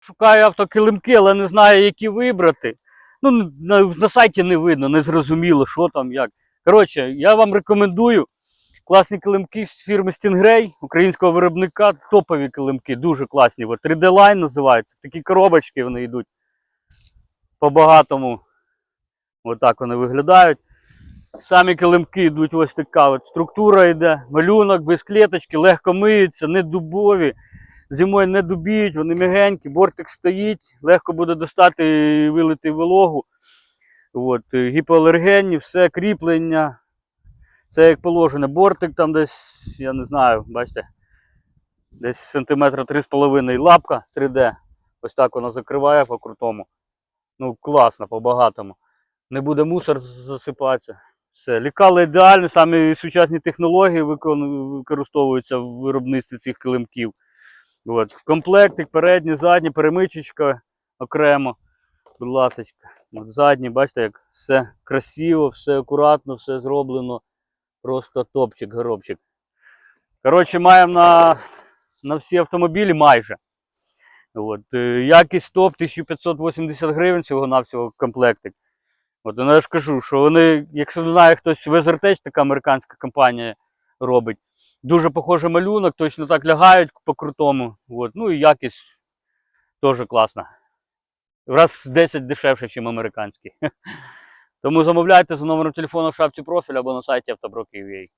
Шукаю автокилимки, але не знаю, які вибрати. Ну, на, на сайті не видно, не зрозуміло, що там, як. Коротше, я вам рекомендую класні килимки з фірми Stingray, українського виробника, топові килимки, дуже класні. 3D Line називається. Такі коробочки вони йдуть по-багатому. Отак вони виглядають. Самі килимки йдуть ось така от структура йде, малюнок без клеточки, легко миються, не дубові. Зимою не дубіють, вони м'ягенькі, бортик стоїть, легко буде достати і вилити вологу. От, е, гіпоалергенні, все кріплення. Це як положено. Бортик там десь, я не знаю, бачите, десь сантиметра 3,5 лапка 3D. Ось так воно закриває по крутому. Ну, класно, по-багатому. Не буде мусор засипатися. Все. Лікали ідеально, самі сучасні технології використовуються в виробництві цих килимків. От. Комплектик, передній, задній, перемичечка окремо. Будь ласка. От задній, бачите, як все красиво, все акуратно, все зроблено. Просто топчик, горобчик. Коротше, маємо на, на всі автомобілі майже. От. е, Якість топ 1580 гривень всього-навсього комплектик. От, ну, я ж кажу, що вони, якщо не знає хтось Везертеч, така американська компанія робить. Дуже похожий малюнок, точно так лягають по крутому. От. Ну і якість теж класна. Раз 10 дешевше, ніж американські. Тому замовляйте за номером телефону в шапці профіля або на сайті автоброків.ua.